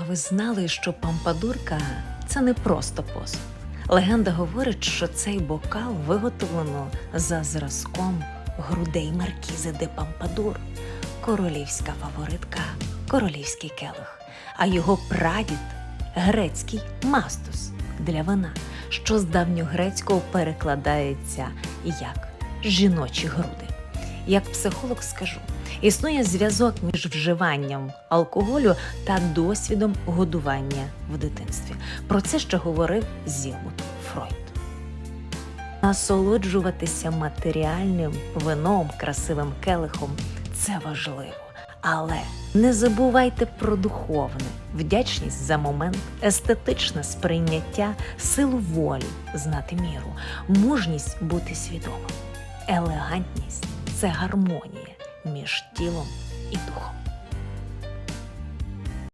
А ви знали, що пампадурка це не просто посуд. Легенда говорить, що цей бокал виготовлено за зразком грудей маркізи де Пампадур, королівська фаворитка, королівський келих, а його прадід грецький мастус для вина, що з давньогрецького перекладається як жіночі груди. Як психолог скажу, існує зв'язок між вживанням алкоголю та досвідом годування в дитинстві. Про це ще говорив Зігмунд Фройд. Насолоджуватися матеріальним вином, красивим келихом це важливо. Але не забувайте про духовне, вдячність за момент, естетичне сприйняття, силу волі, знати міру, мужність бути свідомим. Елегантність це гармонія між тілом і духом.